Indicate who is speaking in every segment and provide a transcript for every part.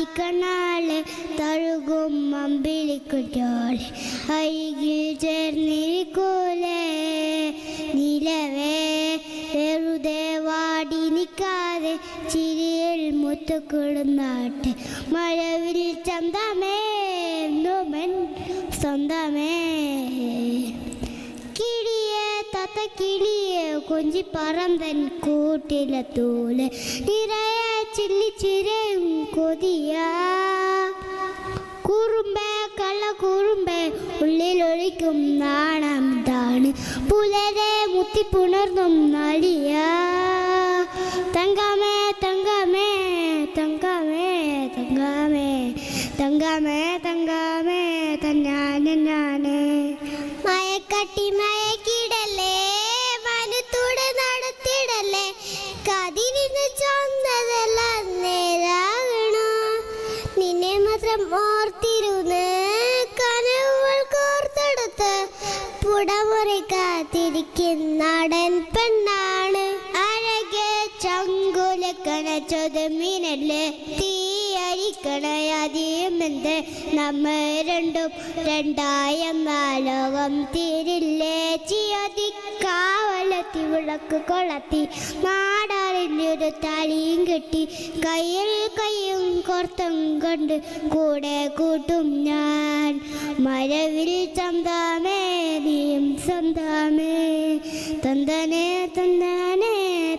Speaker 1: ആട്ടിക്കണ്ണാളെ തഴുകും അമ്പിളിക്കുറ്റോളെ അരികിൽ ചേർന്നിരിക്കൂലേ? നിലവേ വെറുതെ വാടി നിൽക്കാതെ ചിരിയിൽ മുത്തുക്കിടുന്നാട്ടെ മഴവിൽ ചന്തമേ സ്വന്തമേ. കിളിയെ തത്ത കിളിയെ കൊഞ്ചിപ്പറന്തൻ കൂട്ടിലെ തൂൽ നിറയെ ചില്ലിച്ചിരയും കൊതിയ. കുറുമ്പേ കള്ള കുറുമ്പേ ഉള്ളിലൊഴിക്കും നാണം താണ്. പുലരെ മുത്തിപ്പുണർന്നും നടിയ. തങ്കമേ തങ്കമേ തങ്കമേ തങ്കമേ തങ്കമേ തങ്കമേ തന്നാനെ ഞാനേ. മയക്കട്ടി മാത്രം ഓർത്തിരുന്ന് കനവുകൾ കോർത്തെടുത്ത് പുടമുറി നാടൻ പെണ്ണാണ്. അഴകെ ചങ്കുലക്കണ ചൊതുമീനല്ലേ തീയരിക്കണയാദ്യമെന്ത് നമ്മൾ രണ്ടും രണ്ടായെന്ന ലോകം തീരില്ലേ? ചിയതി കാവലത്തി വിളക്ക് കൊളത്തി മാടാറിന്റെ തലിയും കെട്ടി കയ്യിൽ കയ്യും കോർത്തും കൊണ്ട് കൂടെ കൂട്ടും ഞാൻ. മരവിൽ ചന്താമേ നീയും സ്വന്തമേ തന്തനെ തന്നാനേ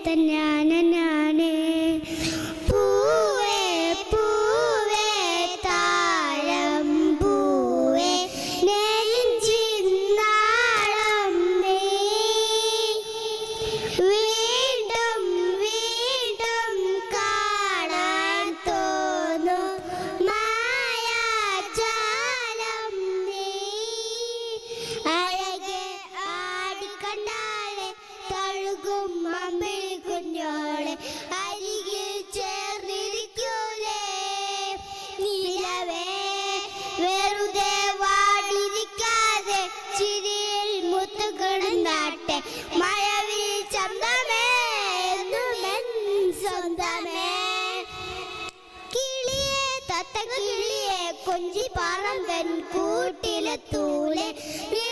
Speaker 1: തന്നാനെ കൊഞ്ചി പറമ്പൻ കൂട്ടിലെത്തൂലെ നിറയെ